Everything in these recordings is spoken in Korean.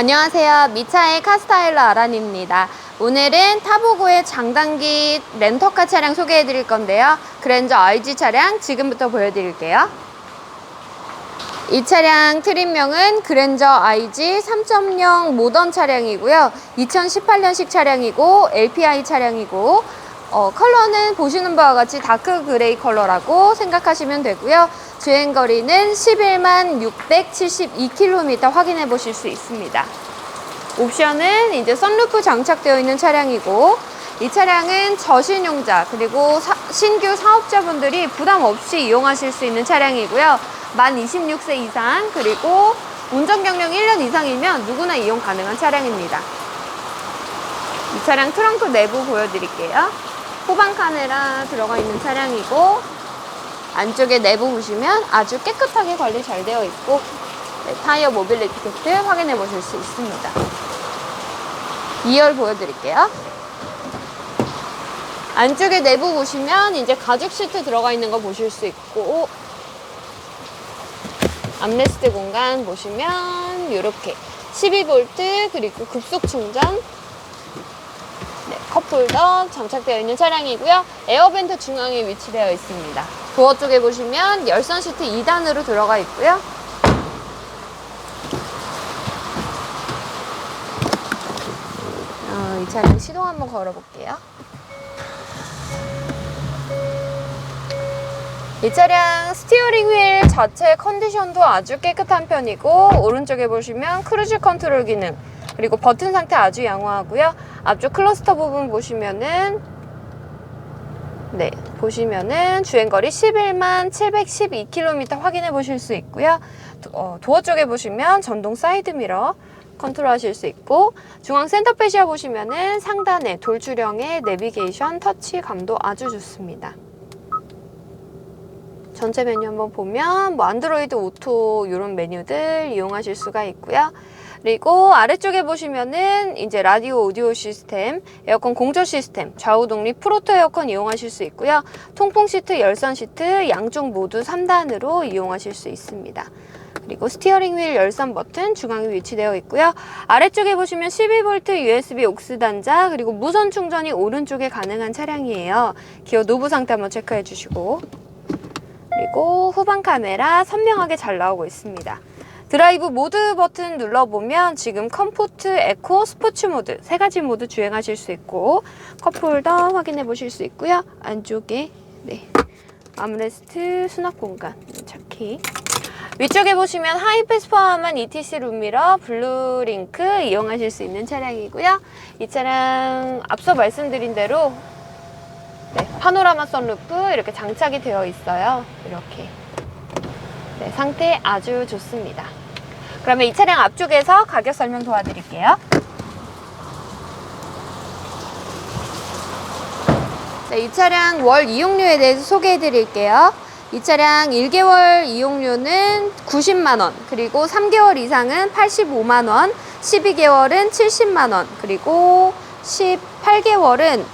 안녕하세요. 미차의 카스타일러 아란입니다. 오늘은 타보고의 장단기 렌터카 차량 소개해 드릴 건데요. 그랜저 IG 차량 지금부터 보여드릴게요. 이 차량 트림명은 그랜저 IG 3.0 모던 차량이고요. 2018년식 차량이고 LPI 차량이고 어, 컬러는 보시는 바와 같이 다크 그레이 컬러라고 생각하시면 되고요. 주행 거리는 11만 672km 확인해 보실 수 있습니다. 옵션은 이제 선루프 장착되어 있는 차량이고 이 차량은 저신용자 그리고 사- 신규 사업자분들이 부담 없이 이용하실 수 있는 차량이고요. 만 26세 이상 그리고 운전 경력 1년 이상이면 누구나 이용 가능한 차량입니다. 이 차량 트렁크 내부 보여드릴게요. 후방 카메라 들어가 있는 차량이고 안쪽에 내부 보시면 아주 깨끗하게 관리 잘 되어 있고 네, 타이어 모빌리티 키트 확인해 보실 수 있습니다. 2열 보여드릴게요. 안쪽에 내부 보시면 이제 가죽 시트 들어가 있는 거 보실 수 있고 암레스트 공간 보시면 이렇게 12V 그리고 급속 충전 네, 컵홀더 장착되어 있는 차량이고요. 에어벤트 중앙에 위치되어 있습니다. 도어 쪽에 보시면 열선 시트 2단으로 들어가 있고요. 어, 이 차량 시동 한번 걸어볼게요. 이 차량 스티어링 휠 자체 컨디션도 아주 깨끗한 편이고 오른쪽에 보시면 크루즈 컨트롤 기능 그리고 버튼 상태 아주 양호하고요. 앞쪽 클러스터 부분 보시면은 네 보시면은 주행거리 11만 712km 확인해 보실 수 있고요. 도, 어, 도어 쪽에 보시면 전동 사이드 미러 컨트롤 하실 수 있고 중앙 센터 페시아 보시면은 상단에 돌출형의 내비게이션 터치 감도 아주 좋습니다. 전체 메뉴 한번 보면 뭐 안드로이드 오토 이런 메뉴들 이용하실 수가 있고요. 그리고 아래쪽에 보시면은 이제 라디오 오디오 시스템, 에어컨 공조 시스템, 좌우 독립 프로토 에어컨 이용하실 수 있고요. 통풍 시트, 열선 시트 양쪽 모두 3단으로 이용하실 수 있습니다. 그리고 스티어링 휠 열선 버튼 중앙에 위치되어 있고요. 아래쪽에 보시면 12V USB 옥스 단자 그리고 무선 충전이 오른쪽에 가능한 차량이에요. 기어 노브 상태 한번 체크해 주시고 그리고 후방 카메라 선명하게 잘 나오고 있습니다. 드라이브 모드 버튼 눌러보면 지금 컴포트, 에코, 스포츠 모드 세 가지 모드 주행하실 수 있고 컵홀더 확인해 보실 수 있고요. 안쪽에 네 암레스트 수납 공간 차키 위쪽에 보시면 하이패스 포함한 ETC 룸미러 블루링크 이용하실 수 있는 차량이고요. 이 차량 앞서 말씀드린 대로 네, 파노라마 선루프 이렇게 장착이 되어 있어요. 이렇게. 네, 상태 아주 좋습니다. 그러면 이 차량 앞쪽에서 가격 설명 도와드릴게요. 네, 이 차량 월 이용료에 대해서 소개해 드릴게요. 이 차량 1개월 이용료는 90만원, 그리고 3개월 이상은 85만원, 12개월은 70만원, 그리고 18개월은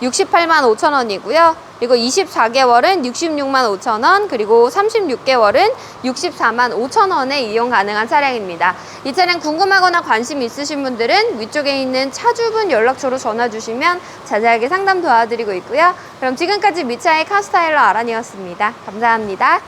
68만 5천 원이고요. 그리고 24개월은 66만 5천 원, 그리고 36개월은 64만 5천 원에 이용 가능한 차량입니다. 이 차량 궁금하거나 관심 있으신 분들은 위쪽에 있는 차주분 연락처로 전화 주시면 자세하게 상담 도와드리고 있고요. 그럼 지금까지 미차의 카스타일러 아란이었습니다. 감사합니다.